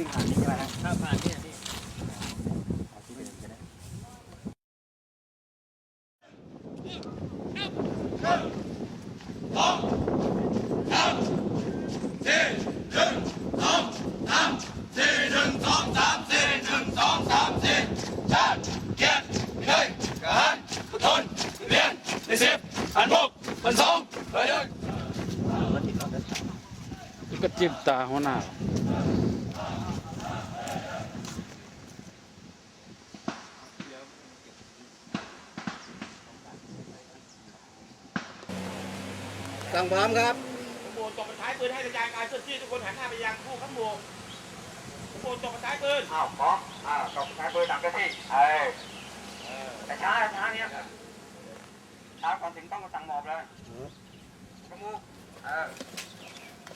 วิ่งผ่านนี่ใช่ไหมฮะถ้าผ่านเนี่ยพี่เอาที่เดินก็ได้ก็จิ้มตาหัวหน้า สั่งพร้อมครับขบวนตกกระท้ายปืนให้กระจายการเคลื่อนที่ทุกคนหันหน้าไปยังผู้ขบวนขบวนตกกระท้ายปืนอ้าวพร้อมอ้าวตบท้ายเบอร์หนักกันที่เอ้ยแต่ช้าช้าเนี้ยช้าก่อนถึงต้องสั่งหมอบเลยกระมูเออ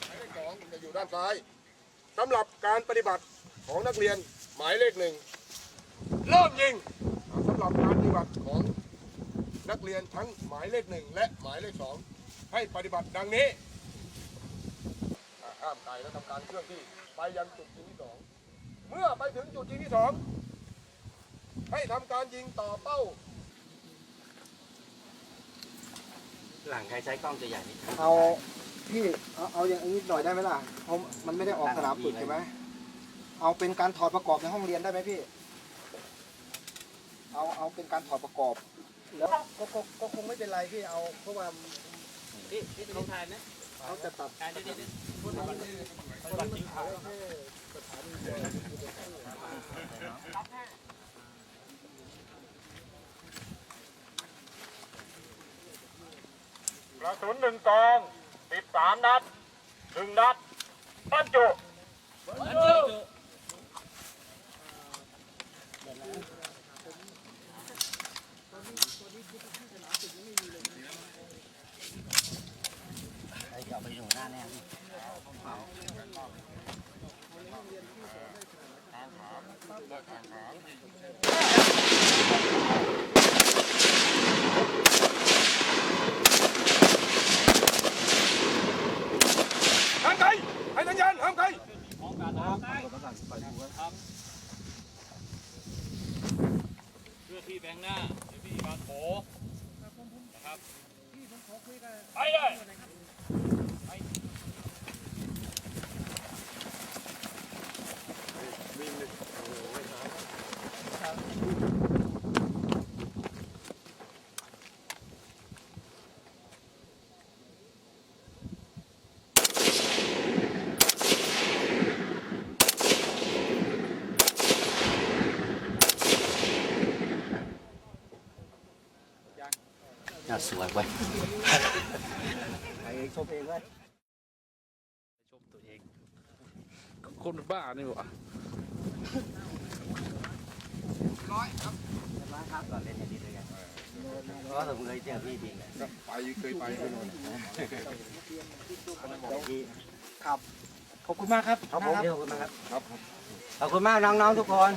หมายเลขสองจะอยู่ด้านซ้ายสำหรับการปฏิบัติของนักเรียนหมายเลขหนึ่งเริ่มยิงสำหรับการปฏิบัติของนักเรียนทั้งหมายเลขหนึ่งและหมายเลขสอง ให้ปฏิบัติดังนี้อ่าห้ามไกลและทำการเคลื่อนที่ไปยังจุดยิงที่สองเมื่อไปถึงจุดยิงที่สองให้ทำการยิงต่อเป้า หลังใครใช้กล้องตัวใหญ่นี่เอาพี่เอาเอาอย่างนี้หน่อยได้ไหมล่ะเพราะมันไม่ได้ออกสนามฝึกใช่ไหมเอาเป็นการถอดประกอบในห้องเรียนได้ไหมพี่ เอาเอาเป็นการถอดประกอบ แล้วก็ก็ก็คงไม่เป็นไรพี่เอาเพราะว่า พี่พี่จะลงทายนะเขาจะตัดการเดี๋ยวเดี๋ยวคนนี้มันคนนี้มันขายสถานีเดียวกระสุนหนึ่งกองสิบสามนัดหนึ่งนัดบรรจุ ใครจะเอาไปอยู่หน้าแน่พี่ ห้ามไกลให้สัญญาณห้ามไกลเพื่อที่แบงหน้าเดี๋ยวพี่บางโถนะครับไปเลยกับ น่าสวยเว้ยไอ้โชว์เพลงไว้ชมตัวเอง คนบ้านี่หวะมาครับก่อนเล่นอย่างนี้ด้วยกันเพราะว่าผมเคยเจอพี่จริงเลยไปเคยไปไปโน่นที่ครับขอบคุณมากครับเขาผมนะครับ ขอบคุณมากครับ ขอบคุณมากน้องๆทุกคน